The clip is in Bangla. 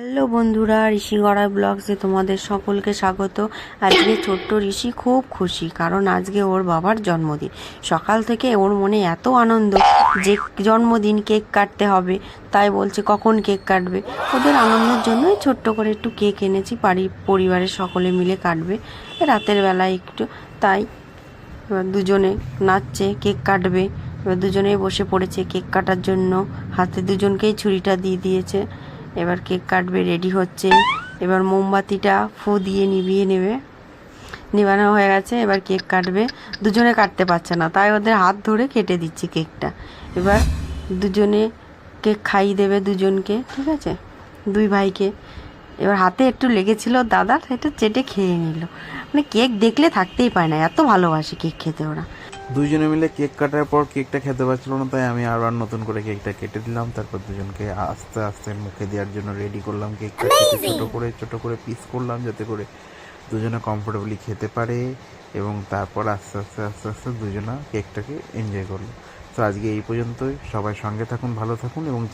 হ্যালো বন্ধুরা, ঋষি গড়া ব্লগসে তোমাদের সকলকে স্বাগত। আজকে ছোট্ট ঋষি খুব খুশি, কারণ আজকে ওর বাবার জন্মদিন। সকাল থেকে ওর মনে এত আনন্দ যে জন্মদিন কেক কাটতে হবে, তাই বলছে কখন কেক কাটবে। ওদের আনন্দের জন্যই ছোট্ট করে একটু কেক এনেছি, বাড়ি পরিবারের সকলে মিলে কাটবে, রাতের বেলায় একটু। তাই দুজনে নাচছে, কেক কাটবে। দুজনেই বসে পড়েছে কেক কাটার জন্য। হাতে দুজনকেই ছুরিটা দিয়ে দিয়েছে। এবার কেক কাটবে রেডি হচ্ছে। এবার মোমবাতিটা ফু দিয়ে নিভিয়ে নেবে। নিবানো হয়ে গেছে, এবার কেক কাটবে। দুজনে কাটতে পারছে না, তাই ওদের হাত ধরে কেটে দিচ্ছি কেকটা। এবার দুজনে কেক খাইয়ে দেবে দুজনকে, ঠিক আছে? দুই ভাইকে। এবার হাতে একটু লেগেছিল দাদার সেটা চেটে খেয়ে নিল। মানে কেক দেখলে থাকতেই পায় না এত ভালোবাসে কেক খেতে ওরা। দুজনে মিলে কেক কাটার পর কেকটা খেতে পারছিল না তাই আমি আবার নতুন করে কেকটা কেটে দিলাম। তারপর দুজনকে আস্তে আস্তে মুখে দেওয়ার জন্য রেডি করলাম কেকটা। কেটে ছোটো করে ছোটো করে পিস করলাম যাতে করে দুজনে কমফোর্টেবলি খেতে পারে এবং তারপর আস্তে আস্তে আস্তে আস্তে দুজনা কেকটাকে এনজয় করল। তো আজকে এই পর্যন্তই। সবাই সঙ্গে থাকুন ভালো থাকুন এবং